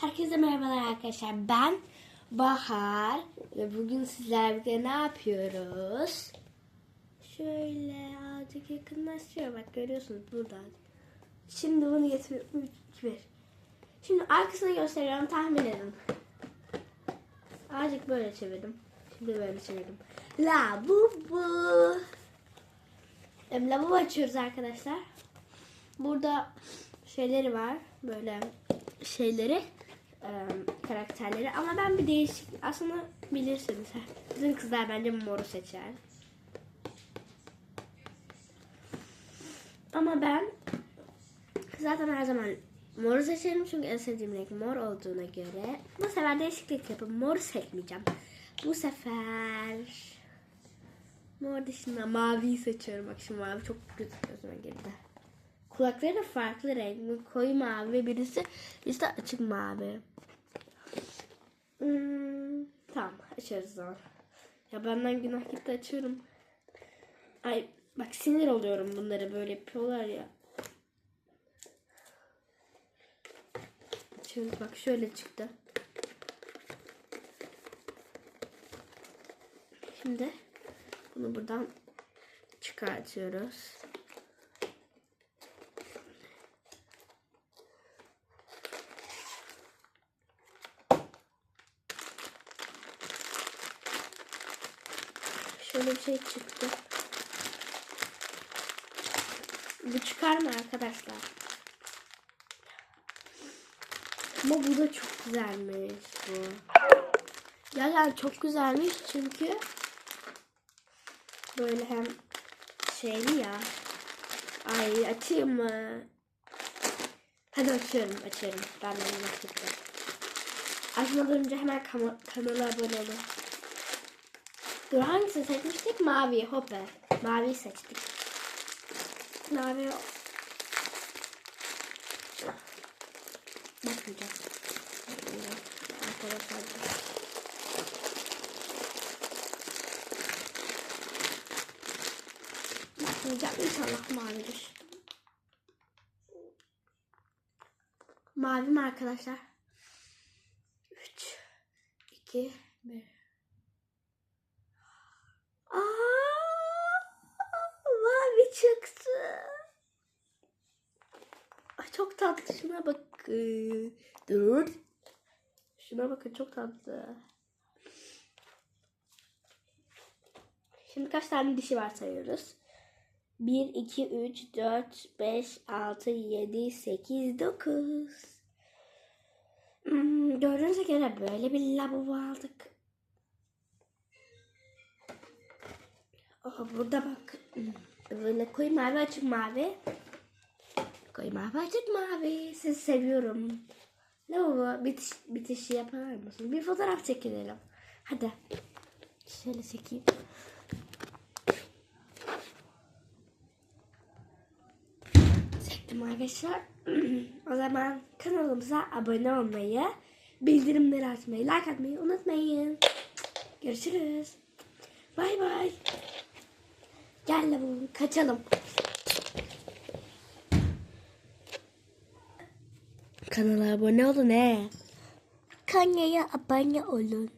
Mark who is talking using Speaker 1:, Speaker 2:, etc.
Speaker 1: Herkese merhabalar arkadaşlar. Ben Bahar ve bugün sizlerle birlikte ne yapıyoruz? Şöyle azıcık yakınlaşıyor. Bak görüyorsunuz burada. Şimdi bunu getiriyorum. 3, 2, 1. Şimdi arkasını gösteriyorum. Tahmin edin. Azıcık böyle çevirdim. Şimdi böyle çevirdim. La bu bu. Lavabo açıyoruz arkadaşlar. Burada şeyleri var. Böyle şeyleri e, karakterleri. Ama ben bir değişik aslında bilirsiniz. Bizim kızlar bence moru seçer. Ama ben zaten her zaman moru seçerim. Çünkü en sevdiğim renk mor olduğuna göre. Bu sefer değişiklik yapıp mor seçmeyeceğim. Bu sefer mor dışında maviyi seçiyorum. Bak şu mavi çok güzel gözüme girdi Kulakları da farklı renk. Koyu mavi ve birisi işte açık mavi. Hmm, tamam açarız zaman. Ya benden günah gitti açıyorum. Ay bak sinir oluyorum bunları böyle yapıyorlar ya. Açıyoruz bak şöyle çıktı. Şimdi bunu buradan çıkartıyoruz. Şöyle bir şey çıktı. Bu çıkar mı arkadaşlar? Ama bu da çok güzelmiş bu. Gerçekten çok güzelmiş çünkü böyle hem şeyli ya. Ay açayım mı? Hadi açıyorum açıyorum. Ben de bunu Açmadan önce hemen kanala abone olun. Dur hangisini seçmiştik? Mavi. Hoppe. Mavi seçtik. Mavi. Bakmayacağım. Arkadaşlar. Bakmayacağım. İnşallah mavidir. Mavi mi arkadaşlar? 3 2 1 Aa, mavi çıktı. Ay çok tatlı. Şuna bakın. Dur. Şuna bakın çok tatlı. Şimdi kaç tane dişi var sayıyoruz. 1, 2, 3, 4, 5, 6, 7, 8, 9. Hmm, gördüğünüz göre böyle bir lavabo aldık. Aha, burada bak. Böyle koyu mavi açık mavi. Koyu mavi açık mavi. Sizi seviyorum. Lavabo bitiş, bitişi yapar mısın? Bir fotoğraf çekinelim. Hadi. Şöyle çekeyim. Çektim arkadaşlar. o zaman kanalımıza abone olmayı, bildirimleri açmayı, like atmayı unutmayın. Görüşürüz. Bay bay. Gel lavabo kaçalım. Kanala abone olun he. Kanala abone olun.